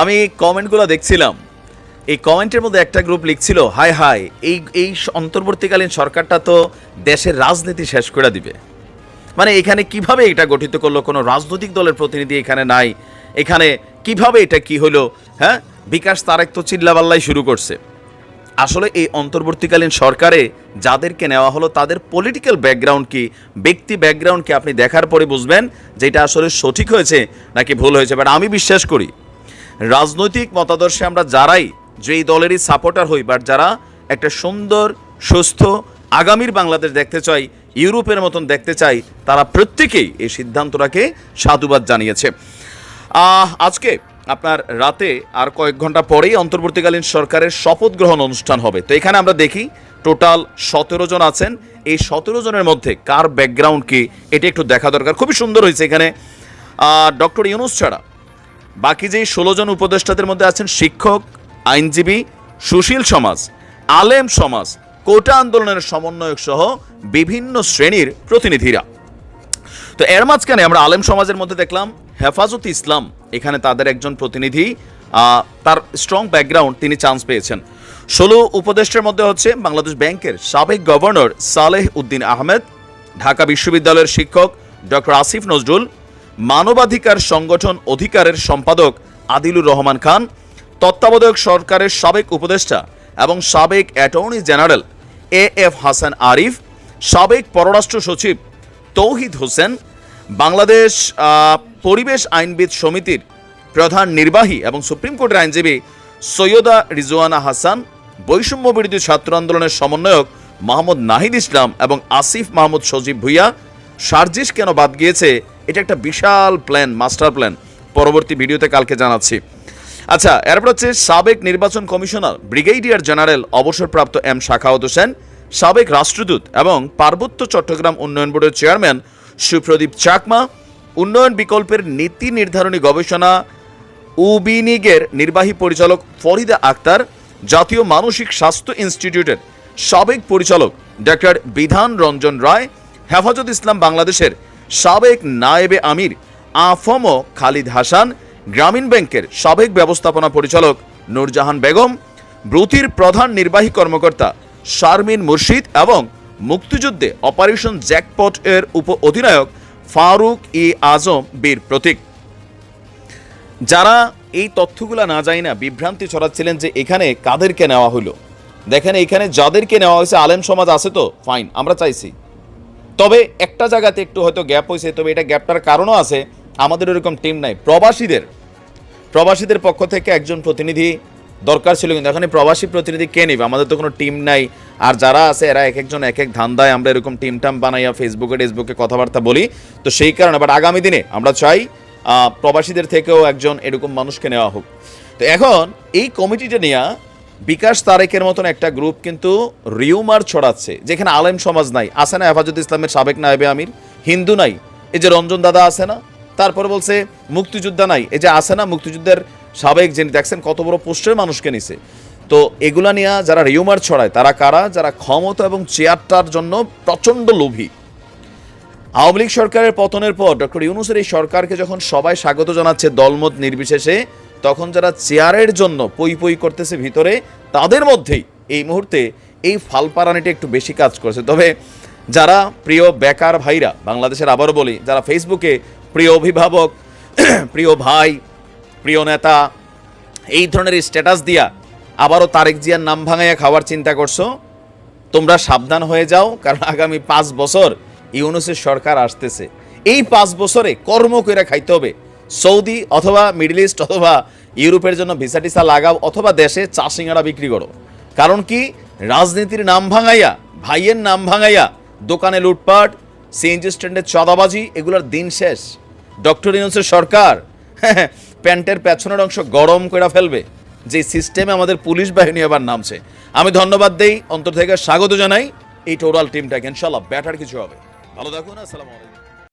আমি কমেন্টগুলো দেখছিলাম। এই কমেন্টের মধ্যে একটা গ্রুপ লিখছিল হাই হাই এই এই অন্তর্বর্তীকালীন সরকারটা তো দেশের রাজনীতি শেষ করে দিবে। মানে এখানে কীভাবে এটা গঠিত করল? কোনো রাজনৈতিক দলের প্রতিনিধি এখানে নাই। এখানে কীভাবে এটা কি হলো? হ্যাঁ? বিকাশ তারেক তো চিল্লাবাল্লাই শুরু করছে। আসলে এই অন্তর্বর্তীকালীন সরকারে যাদেরকে নেওয়া হলো, তাদের পলিটিক্যাল ব্যাকগ্রাউন্ড কি, ব্যক্তি ব্যাকগ্রাউন্ড কি আপনি দেখার পরে বুঝবেন যে এটা আসলে সঠিক হয়েছে নাকি ভুল হয়েছে। বাট আমি বিশ্বাস করি, রাজনৈতিক মতাদর্শে আমরা যারাই, যেই দলেরই সাপোর্টার হই বাট যারা একটা সুন্দর, সুস্থ, আগামীর বাংলাদেশ দেখতে চাই, ইউরোপের মতন দেখতে চাই, তারা প্রত্যেকেই এই সিদ্ধান্তটাকে সাধুবাদ জানিয়েছে। আজকে আপনার রাতে আর কয়েক ঘণ্টা পরেই অন্তর্বর্তীকালীন সরকারের শপথ গ্রহণ অনুষ্ঠান হবে। তো এখানে আমরা দেখি, টোটাল সতেরো জন আছেন। এই সতেরো জনের মধ্যে কার ব্যাকগ্রাউন্ড কি, এটা একটু দেখা দরকার। খুবই সুন্দর হয়েছে এখানে। ডক্টর ইউনুস ছাড়া। বাকি যেই ষোলো জন উপদেষ্টাদের মধ্যে আছেন শিক্ষক, আইনজীবী, সুশীল সমাজ, আলেম সমাজ, কোটা আন্দোলনের সমন্বয়ক সহ বিভিন্ন শ্রেণির প্রতিনিধিরা। তো এর মাঝখানে আমরা আলেম সমাজের মধ্যে দেখলাম হেফাজত ইসলাম, এখানে তাদের একজন প্রতিনিধি তার স্ট্রং ব্যাকগ্রাউন্ড তিনি চান্স পেয়েছেন। ষোলো উপদেষ্টার মধ্যে হচ্ছে বাংলাদেশ ব্যাংকের সাবেক গভর্নর সালেহ উদ্দিন আহমেদ, ঢাকা বিশ্ববিদ্যালয়ের শিক্ষক ডক্টর আসিফ নজরুল, মানবাধিকার সংগঠন অধিকারের সম্পাদক আদিলুর রহমান খান, তত্ত্বাবধায়ক সরকারের সাবেক উপদেষ্টা এবং সাবেক attorney general A F Hasan Arif, সাবেক পররাষ্ট্র সচিব তৌহিদ হোসেন বাংলাদেশ পরিবেশ আইনবিদ সমিতির প্রধান নির্বাহী এবং সুপ্রিম কোর্টের আইনজীবী সৈয়দা রিজওয়ানা হাসান, বৈষম্য বিরোধী ছাত্র আন্দোলনের সমন্বয়ক মোহাম্মদ নাহিদ ইসলাম এবং আসিফ মাহমুদ সজীব ভুইয়া, সার্জিস কেন বাদ গিয়েছে? এটা একটা বিশাল প্ল্যান মাস্টার প্ল্যান পরবর্তী ভিডিওতে কালকে জানাচ্ছি। আচ্ছা এরপর হচ্ছে সাবেক নির্বাচন কমিশনার, ব্রিগেডিয়ার জেনারেল, অবসরপ্রাপ্ত এম শাখাওয়াত হোসেন, সাবেক রাষ্ট্রদূত এবং পার্বত্য চট্টগ্রাম উন্নয়ন বোর্ডের চেয়ারম্যান সুপ্রদীপ চাকমা, উন্নয়ন বিকল্পের নীতি নির্ধারণী গবেষণা, উবিনিগের নির্বাহী পরিচালক ফরিদা আক্তার, জাতীয় মানসিক স্বাস্থ্য ইনস্টিটিউটের সাবেক পরিচালক ডক্টর বিধান রঞ্জন রায়, হেফাজত ইসলাম বাংলাদেশের সাবেক নায়েবে আমির আফম খালিদ হাসান, গ্রামীণ ব্যাংকের সাবেক ব্যবস্থাপনা পরিচালক নূরজাহান বেগম, ব্রুতির প্রধান নির্বাহী কর্মকর্তা শারমিন মুর্শিদ এবং মুক্তিযুদ্ধে অপারেশন জ্যাকপট এর উপ অধিনায়ক ফারুক ই আজম বীর প্রতীক। যারা এই তথ্যগুলো না যায় না, বিভ্রান্তি ছড়াচ্ছিলেন যে এখানে কাদেরকে নেওয়া হলো। দেখেন এখানে যাদেরকে নেওয়া হয়েছে, আলেম সমাজ আছে তো? ফাইন আমরা চাইছি। তবে একটা জায়গাতে একটু হয়তো গ্যাপ হয়েছে, তবে এটা গ্যাপটার কারণও আছে। আমাদের এরকম টিম নাই। প্রবাসীদের প্রবাসীদের পক্ষ থেকে একজন প্রতিনিধি দরকার ছিল কিন্তু এখন প্রবাসী প্রতিনিধি কে নেবে? আমাদের তো কোনো টিম নাই। আর যারা আছে, এরা এক একজন এক এক ধান্দায় আমরা এরকম টিম টাম বানাইয়া ফেসবুকে টেসবুকে কথাবার্তা বলি। তো সেই কারণে বাট আগামী দিনে আমরা চাই প্রবাসীদের থেকেও একজন এরকম মানুষকে নেওয়া হোক। তো এখন এই কমিটিটা নিয়ে বিকাশ তারেকের মতন একটা গ্রুপ কিন্তু রিউমার ছড়াচ্ছে, যেখানে আলেম সমাজ নাই। আছে না হেফাজত ইসলামের সাবেক নায়েবে আমির? হিন্দু নাই। এই যে রঞ্জন দাদা আছে না? তারপরে বলছে মুক্তিযোদ্ধা নাই। এই যে আছে না মুক্তিযুদ্ধের সাবেক যিনি দেখছেন কত বড় পোস্টের মানুষকে নিছে। তো এগুলা নিয়ে যারা রিউমার ছড়ায়, তারা কারা? যারা ক্ষমতা এবং চেয়ারটার জন্য প্রচণ্ড লোভী। আওয়ামী লীগ সরকারের পতনের পর ডক্টর ইউনুসের এই সরকারকে যখন সবাই স্বাগত জানাচ্ছে দলমত নির্বিশেষে, তখন যারা চেয়ারের জন্য পই পই করতেছে ভিতরে, তাদের মধ্যেই এই মুহূর্তে এই ফালপারানিটা একটু বেশি কাজ করছে। তবে যারা প্রিয় বেকার ভাইরা, বাংলাদেশের আবারও বলি, যারা ফেসবুকে প্রিয় অভিভাবক, প্রিয় ভাই প্রিয় নেতা, এই ধরনের স্ট্যাটাস দিয়া আবারও তারেক জিয়ার নাম ভাঙাইয়া খাওয়ার চিন্তা করছ? তোমরা সাবধান হয়ে যাও, কারণ আগামী পাঁচ বছর ইউনুসের সরকার আসতেছে। এই পাঁচ বছরে কর্ম করে খাইতে হবে। সৌদি অথবা মিডল ইস্ট অথবা ইউরোপের জন্য ভিসা টিসা লাগাও অথবা দেশে চা সিঙ্গারা বিক্রি করো। কারণ কি? রাজনীতির নাম ভাঙাইয়া, ভাইয়ের নাম ভাঙাইয়া, দোকানে লুটপাট, সিএনজি স্ট্যান্ডের চাঁদাবাজি, এগুলোর দিন শেষ। ডক্টর ইউনুসের সরকার প্যান্টের পেছনের অংশ গরম করে ফেলবে। যে সিস্টেমে আমাদের পুলিশ বাহিনী এবার নামছে। আমি ধন্যবাদ দেই, অন্তর থেকে স্বাগত জানাই। এই টোটাল টিমটাকে ইনশাল্লাহ ব্যাটার কিছু হবে। ভালো থাকুন, আসসালামু আলাইকুম।